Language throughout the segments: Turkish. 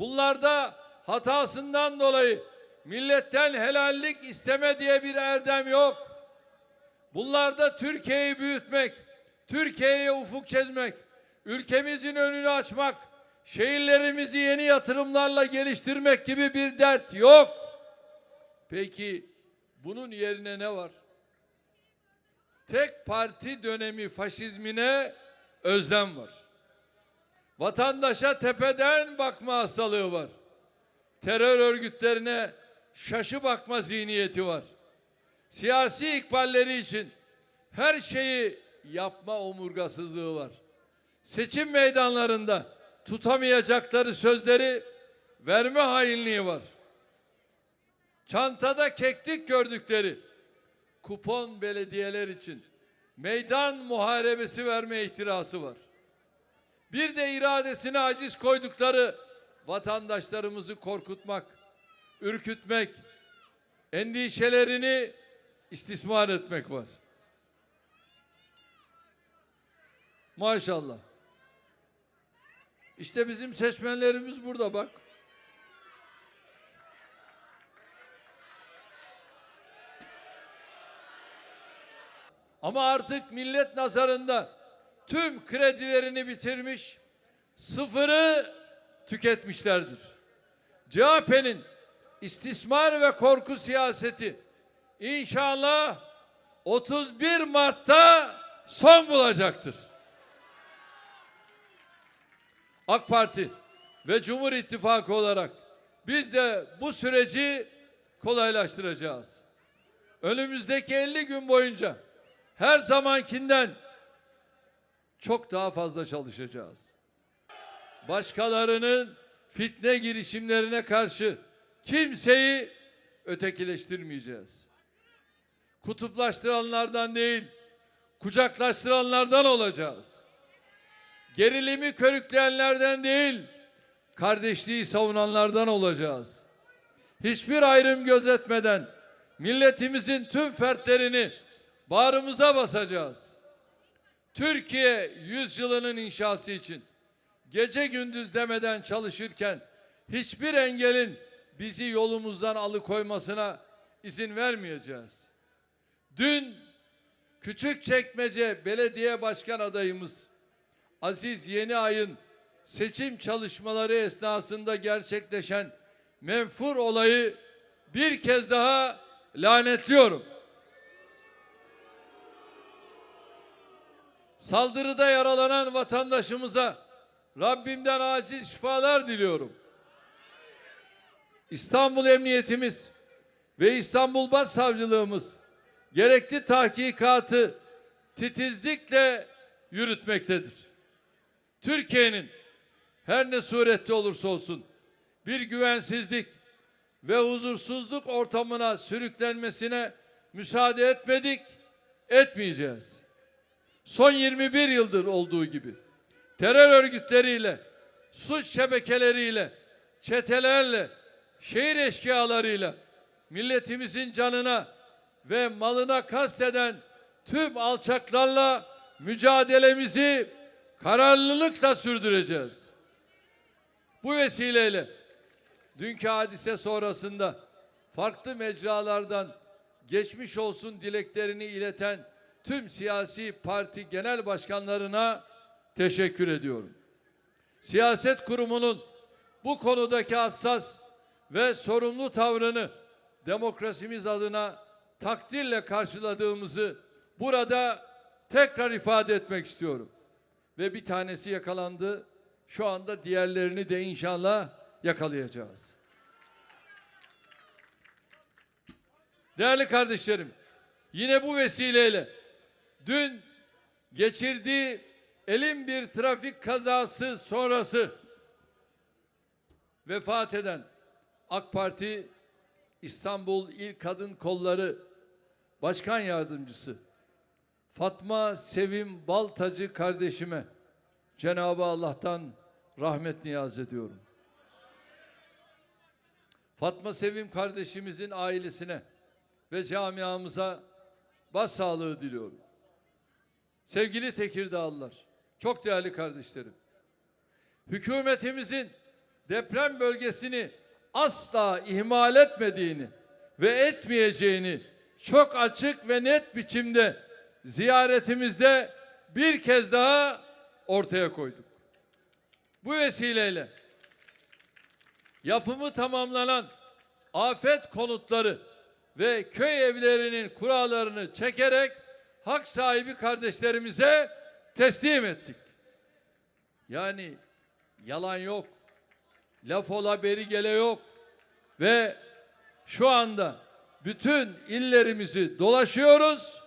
Bunlarda hatasından dolayı milletten helallik isteme diye bir erdem yok. Bunlarda Türkiye'yi büyütmek, Türkiye'ye ufuk çizmek, ülkemizin önünü açmak, şehirlerimizi yeni yatırımlarla geliştirmek gibi bir dert yok. Peki bunun yerine ne var? Tek parti dönemi faşizmine özlem var. Vatandaşa tepeden bakma hastalığı var. Terör örgütlerine şaşı bakma zihniyeti var. Siyasi ikballeri için her şeyi yapma omurgasızlığı var. Seçim meydanlarında tutamayacakları sözleri verme hainliği var. Çantada keklik gördükleri kupon belediyeler için meydan muharebesi verme ihtirası var. Bir de iradesine aciz koydukları vatandaşlarımızı korkutmak, ürkütmek, endişelerini istismar etmek var. Maşallah. İşte bizim seçmenlerimiz burada bak. Ama artık millet nazarında tüm kredilerini bitirmiş, sıfırı tüketmişlerdir. CHP'nin istismar ve korku siyaseti inşallah 31 Mart'ta son bulacaktır. AK Parti ve Cumhur İttifakı olarak biz de bu süreci kolaylaştıracağız. Önümüzdeki 50 gün boyunca her zamankinden çok daha fazla çalışacağız. Başkalarının fitne girişimlerine karşı kimseyi ötekileştirmeyeceğiz. Kutuplaştıranlardan değil, kucaklaştıranlardan olacağız. Gerilimi körükleyenlerden değil, kardeşliği savunanlardan olacağız. Hiçbir ayrım gözetmeden milletimizin tüm fertlerini bağrımıza basacağız. Türkiye yüzyılının inşası için gece gündüz demeden çalışırken hiçbir engelin bizi yolumuzdan alıkoymasına izin vermeyeceğiz. Dün Küçükçekmece Belediye Başkan adayımız Aziz Yeni Ay'ın seçim çalışmaları esnasında gerçekleşen menfur olayı bir kez daha lanetliyorum. Saldırıda yaralanan vatandaşımıza Rabbimden acil şifalar diliyorum. İstanbul Emniyetimiz ve İstanbul Başsavcılığımız gerekli tahkikatı titizlikle yürütmektedir. Türkiye'nin her ne surette olursa olsun bir güvensizlik ve huzursuzluk ortamına sürüklenmesine müsaade etmedik, etmeyeceğiz. Son 21 yıldır olduğu gibi terör örgütleriyle, suç şebekeleriyle, çetelerle, şehir eşkıyalarıyla milletimizin canına ve malına kasteden tüm alçaklarla mücadelemizi kararlılıkla sürdüreceğiz. Bu vesileyle dünkü hadise sonrasında farklı mecralardan geçmiş olsun dileklerini ileten tüm siyasi parti genel başkanlarına teşekkür ediyorum. Siyaset kurumunun bu konudaki hassas ve sorumlu tavrını demokrasimiz adına takdirle karşıladığımızı burada tekrar ifade etmek istiyorum. Ve bir tanesi yakalandı. Şu anda diğerlerini de inşallah yakalayacağız. Değerli kardeşlerim, yine bu vesileyle dün geçirdiği elin bir trafik kazası sonrası vefat eden AK Parti İstanbul İl Kadın Kolları Başkan Yardımcısı Fatma Sevim Baltacı kardeşime Cenab-ı Allah'tan rahmet niyaz ediyorum. Fatma Sevim kardeşimizin ailesine ve camiamıza başsağlığı diliyorum. Sevgili Tekirdağlılar, çok değerli kardeşlerim. Hükümetimizin deprem bölgesini asla ihmal etmediğini ve etmeyeceğini çok açık ve net biçimde ziyaretimizde bir kez daha ortaya koyduk. Bu vesileyle yapımı tamamlanan afet konutları ve köy evlerinin kurallarını çekerek hak sahibi kardeşlerimize teslim ettik. Yani yalan yok. Laf ola beri gele yok. Ve şu anda bütün illerimizi dolaşıyoruz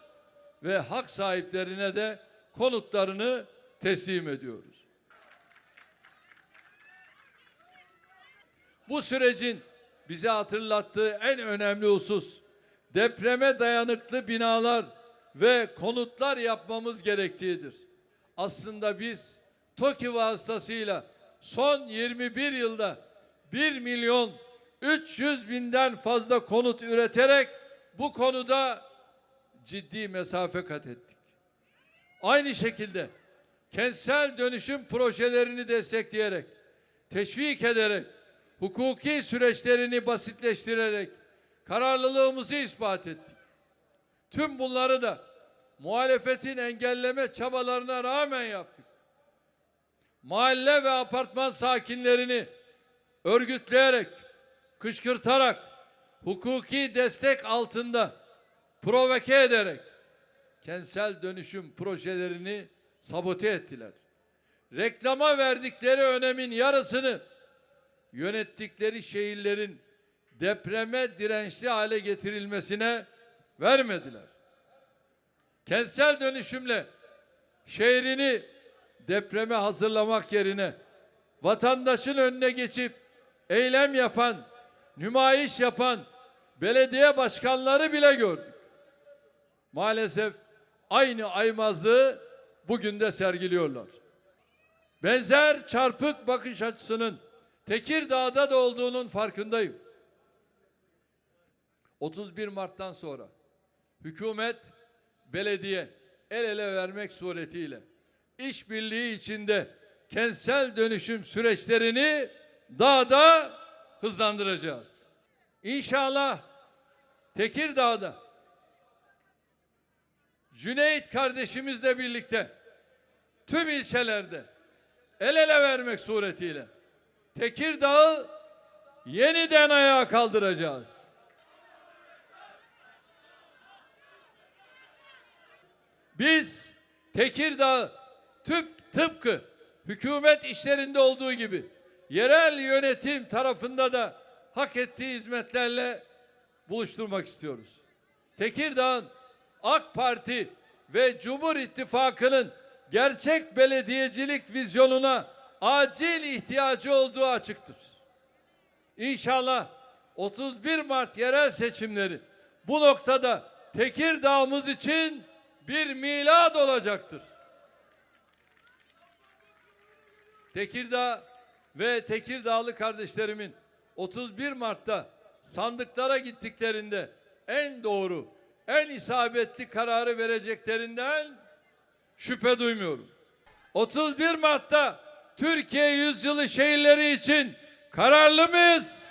ve hak sahiplerine de konutlarını teslim ediyoruz. Bu sürecin bize hatırlattığı en önemli husus depreme dayanıklı binalar ve konutlar yapmamız gerektiğidir. Aslında biz TOKİ vasıtasıyla son 21 yılda 1 milyon 300 binden fazla konut üreterek bu konuda ciddi mesafe kat ettik. Aynı şekilde kentsel dönüşüm projelerini destekleyerek, teşvik ederek, hukuki süreçlerini basitleştirerek kararlılığımızı ispat ettik. Tüm bunları da muhalefetin engelleme çabalarına rağmen yaptık. Mahalle ve apartman sakinlerini örgütleyerek, kışkırtarak, hukuki destek altında provoke ederek kentsel dönüşüm projelerini sabote ettiler. Reklama verdikleri önemin yarısını yönettikleri şehirlerin depreme dirençli hale getirilmesine vermediler. Kentsel dönüşümle şehrini depreme hazırlamak yerine vatandaşın önüne geçip eylem yapan, nümayiş yapan belediye başkanları bile gördük. Maalesef aynı aymazlığı bugün de sergiliyorlar. Benzer çarpık bakış açısının Tekirdağ'da da olduğunun farkındayım. 31 Mart'tan sonra hükümet, belediye el ele vermek suretiyle işbirliği içinde kentsel dönüşüm süreçlerini daha da hızlandıracağız. İnşallah Tekirdağ'da Cüneyt kardeşimizle birlikte tüm ilçelerde el ele vermek suretiyle Tekirdağ'ı yeniden ayağa kaldıracağız. Biz Tekirdağ tüp, tıpkı hükümet işlerinde olduğu gibi yerel yönetim tarafında da hak ettiği hizmetlerle buluşturmak istiyoruz. Tekirdağ'ın AK Parti ve Cumhur İttifakı'nın gerçek belediyecilik vizyonuna acil ihtiyacı olduğu açıktır. İnşallah 31 Mart yerel seçimleri bu noktada Tekirdağ'ımız için bir milad olacaktır. Tekirdağ ve Tekirdağlı kardeşlerimin 31 Mart'ta sandıklara gittiklerinde en doğru, en isabetli kararı vereceklerinden şüphe duymuyorum. 31 Mart'ta Türkiye yüzyılı şehirleri için kararlı mıyız?